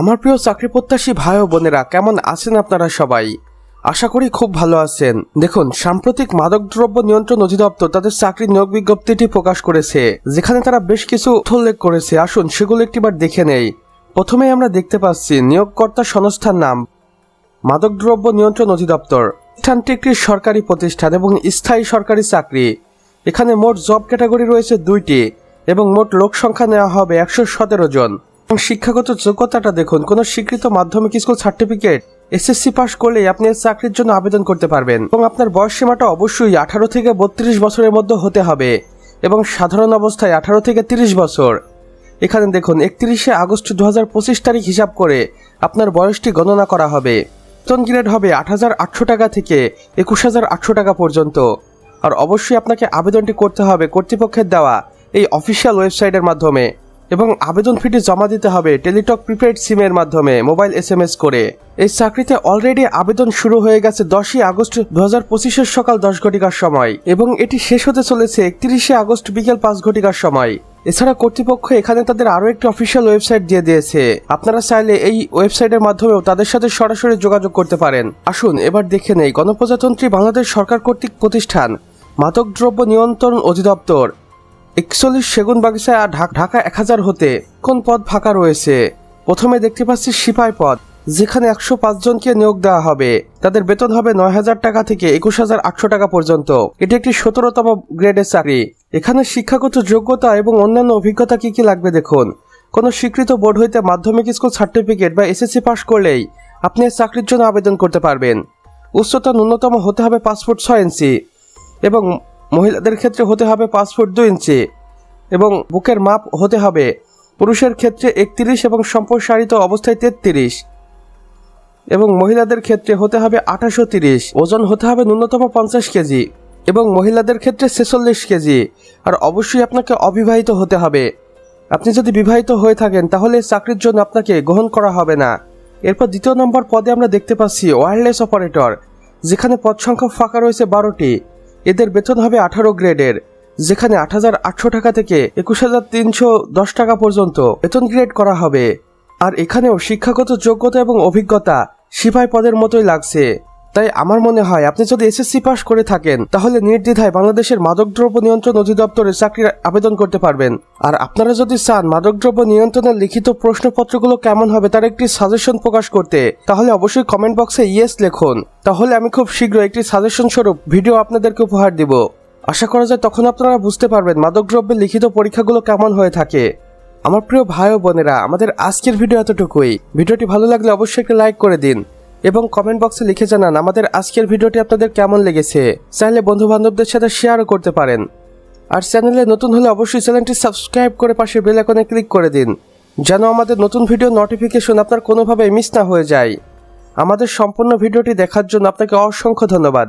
আমার প্রিয় চাকরি প্রত্যাশী ভাই ও বোনেরা, কেমন আছেন আপনারা সবাই? আশা করি খুব ভালো আছেন। দেখুন, সাম্প্রতিক মাদকদ্রব্য নিয়ন্ত্রণ অধিদপ্তর তাদের চাকরির নিয়োগ বিজ্ঞপ্তিটি প্রকাশ করেছে, যেখানে তারা বেশ কিছু উল্লেখ করেছে। আসুন, সেগুলো একটিবার দেখে নেই। প্রথমেই আমরা দেখতে পাচ্ছি, নিয়োগকর্তা সংস্থার নাম, মাদকদ্রব্য নিয়ন্ত্রণ অধিদপ্তর। প্রতিষ্ঠানটি একটি সরকারি প্রতিষ্ঠান এবং স্থায়ী সরকারি চাকরি। এখানে মোট জব ক্যাটাগরি রয়েছে দুইটি এবং মোট লোক সংখ্যা নেওয়া হবে একশো সতেরো জন। শিক্ষাগত যোগ্যতাটা দেখুন, কোনো স্বীকৃত মাধ্যমিক স্কুল সার্টিফিকেট এসএসসি পাস করলেই আপনি চাকরির জন্য আবেদন করতে পারবেন এবং আপনার বয়স সীমাটা অবশ্যই আঠারো থেকে বত্রিশ বছরের মধ্যে হতে হবে এবং সাধারণ অবস্থায় আঠারো থেকে তিরিশ বছর। এখানে দেখুন, একত্রিশে আগস্ট দু হাজার পঁচিশ তারিখ হিসাব করে আপনার বয়সটি গণনা করা হবে। বেতন গ্রেড হবে আট হাজার আটশো টাকা থেকে একুশ হাজার আটশো টাকা পর্যন্ত। আর অবশ্যই আপনাকে আবেদনটি করতে হবে কর্তৃপক্ষের দেওয়া এই অফিসিয়াল ওয়েবসাইটের মাধ্যমে। এবং আবেদন ফিটি জমা দিতে হবে টেলিটক প্রিপেড সিমের মাধ্যমে মোবাইল এস এম এস করে। এই চাকরিতে অলরেডি আবেদন শুরু হয়ে গেছে দশই আগস্ট দু হাজার পঁচিশের সকাল দশ ঘটিকার সময় এবং এটি শেষ হতে চলেছে একত্রিশে আগস্ট বিকেল পাঁচ ঘটিকার সময়। এছাড়া কর্তৃপক্ষ এখানে তাদের আরও একটি অফিসিয়াল ওয়েবসাইট দিয়ে দিয়েছে। আপনারা চাইলে এই ওয়েবসাইটের মাধ্যমেও তাদের সাথে সরাসরি যোগাযোগ করতে পারেন। আসুন, এবার দেখে নেই গণপ্রজাতন্ত্রী বাংলাদেশ সরকার কর্তৃক প্রতিষ্ঠান, মাদকদ্রব্য নিয়ন্ত্রণ অধিদপ্তর। একচল্লিশ সেগুন বাগিচা ঢাক- ঢাকা এক হাজার হতে কোন পদ ফাঁকা রয়েছে? প্রথমে দেখতে পাচ্ছি সিপাই পদ যেখানে একশো জনকে নিয়োগ দেওয়া হবে। তাদের বেতন হবে নয় হাজার টাকা থেকে একুশ হাজার আটশো টাকা পর্যন্ত। এটি একটি সতেরোতম গ্রেডের চাকরি। এখানে শিক্ষাগত যোগ্যতা এবং অন্যান্য অভিজ্ঞতা কি কি লাগবে দেখুন। কোনো স্বীকৃত বোর্ড হইতে মাধ্যমিক স্কুল সার্টিফিকেট বা এসএসসি পাস করলেই আপনি চাকরির জন্য আবেদন করতে পারবেন। উচ্চতা ন্যূনতম হতে হবে পাসপোর্ট ছয় ইঞ্চি এবং মহিলাদের ক্ষেত্রে হতে হবে পাঁচ ফুট দুই ইঞ্চি এবং বুকের মাপ হতে হবে পুরুষের ক্ষেত্রে একত্রিশ এবং সম্প্রসারিত অবস্থায় তেত্রিশ এবং মহিলাদের ক্ষেত্রে হতে হবে আঠাশো তিরিশ। ওজন হতে হবে ন্যূনতম পঞ্চাশ কেজি এবং মহিলাদের ক্ষেত্রে ছেচল্লিশ কেজি। আর অবশ্যই আপনাকে অবিবাহিত হতে হবে। আপনি যদি বিবাহিত হয়ে থাকেন, তাহলে চাকরির জন্য আপনাকে গ্রহণ করা হবে না। এরপর দ্বিতীয় নম্বর পদে আমরা দেখতে পাচ্ছি ওয়্যারলেস অপারেটর যেখানে পদ সংখ্যা ফাঁকা রয়েছে বারোটি। এদের বেতন হবে আঠারো গ্রেডের, যেখানে আট হাজার আটশো টাকা থেকে একুশ হাজার তিনশো দশ টাকা পর্যন্ত বেতন গ্রেড করা হবে। আর এখানেও শিক্ষাগত যোগ্যতা এবং অভিজ্ঞতা সিপাই পদের মতোই লাগছে। তাই আমার মনে হয় আপনি যদি এসএসসি পাস করে থাকেন, তাহলে নির্দ্বিধায় বাংলাদেশের মাদকদ্রব্য নিয়ন্ত্রণ অধিদপ্তরে চাকরির আবেদন করতে পারবেন। আর আপনারা যদি চান মাদকদ্রব্য নিয়ন্ত্রণের লিখিত প্রশ্নপত্রগুলো কেমন হবে তার একটি সাজেশন প্রকাশ করতে, তাহলে অবশ্যই কমেন্ট বক্সে ইয়েস লেখুন। তাহলে আমি খুব শীঘ্র একটি সাজেশন স্বরূপ ভিডিও আপনাদেরকে উপহার দিব। আশা করা যায় তখন আপনারা বুঝতে পারবেন মাদকদ্রব্যের লিখিত পরীক্ষাগুলো কেমন হয়ে থাকে। আমার প্রিয় ভাই ও বোনেরা, আমাদের আজকের ভিডিও এতটুকুই। ভিডিওটি ভালো লাগলে অবশ্যই একটি লাইক করে দিন। এবং কমেন্ট বক্সে লিখে জানান আমাদের আজকের ভিডিওটি আপনাদের কেমন লেগেছে। চাইলে বন্ধু বান্ধবদের সাথে শেয়ারও করতে পারেন। আর চ্যানেলে নতুন হলে অবশ্যই চ্যানেলটি সাবস্ক্রাইব করে পাশে বেল আইকনে ক্লিক করে দিন, যেন আমাদের নতুন ভিডিও নোটিফিকেশন আপনার কোনোভাবে মিস না হয়ে যায়। আমাদের সম্পূর্ণ ভিডিওটি দেখার জন্য আপনাকে অসংখ্য ধন্যবাদ।